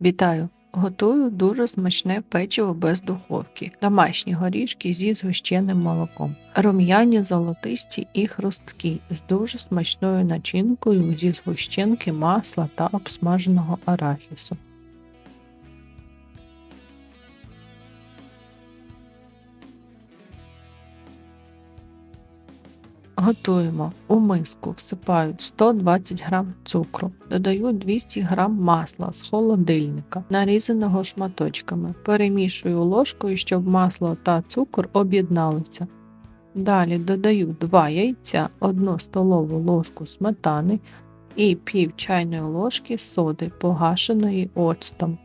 Вітаю! Готую дуже смачне печиво без духовки, домашні горішки зі згущеним молоком, рум'яні золотисті і хрусткі з дуже смачною начинкою зі згущенки масла та обсмаженого арахісу. Готуємо. У миску всипаю 120 г цукру, додаю 200 г масла з холодильника, нарізаного шматочками. Перемішую ложкою, щоб масло та цукор об'єдналися. Далі додаю 2 яйця, 1 столову ложку сметани і пів чайної ложки соди, погашеної оцтом.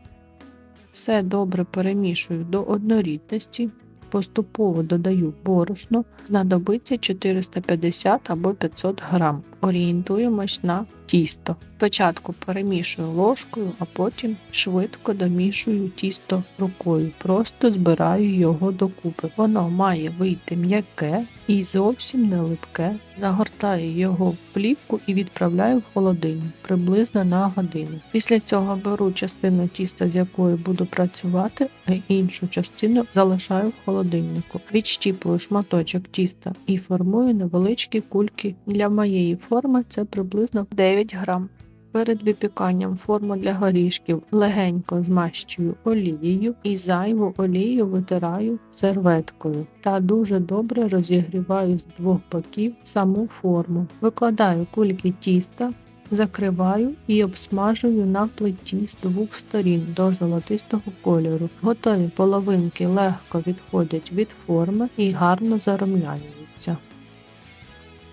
Все добре перемішую до однорідності, поступово додаю борошно, знадобиться 450 або 500 грам. Орієнтуємось на тісто. Спочатку перемішую ложкою, а потім швидко домішую тісто рукою. Просто збираю його докупи. Воно має вийти м'яке і зовсім не липке. Загортаю його в плівку і відправляю в холодильник приблизно на годину. Після цього беру частину тіста, з якою буду працювати, а іншу частину залишаю в холодильнику. Відщіпую шматочок тіста і формую невеличкі кульки. Для моєї форми це приблизно 9 грам. Перед випіканням форму для горішків легенько змащую олією і зайву олію витираю серветкою та дуже добре розігріваю з двох боків саму форму. Викладаю кульки тіста, закриваю і обсмажую на плиті з двох сторін до золотистого кольору. Готові половинки легко відходять від форми і гарно зарум'янюються.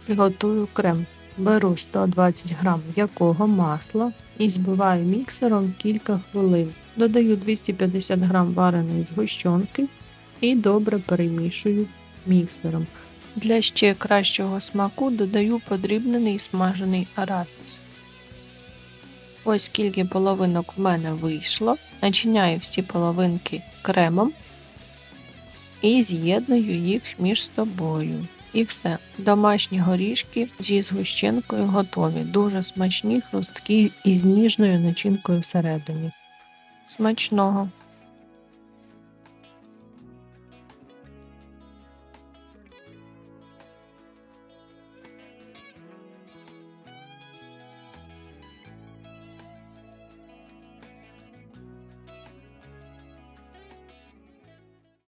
Приготую крем. Беру 120 г м'якого масла і збиваю міксером кілька хвилин. Додаю 250 г вареної згущенки і добре перемішую міксером. Для ще кращого смаку додаю подрібнений смажений арахіс. Ось скільки половинок в мене вийшло. Начиняю всі половинки кремом і з'єдную їх між собою. І все. Домашні горішки зі згущенкою готові. Дуже смачні, хрусткі і з ніжною начинкою всередині. Смачного!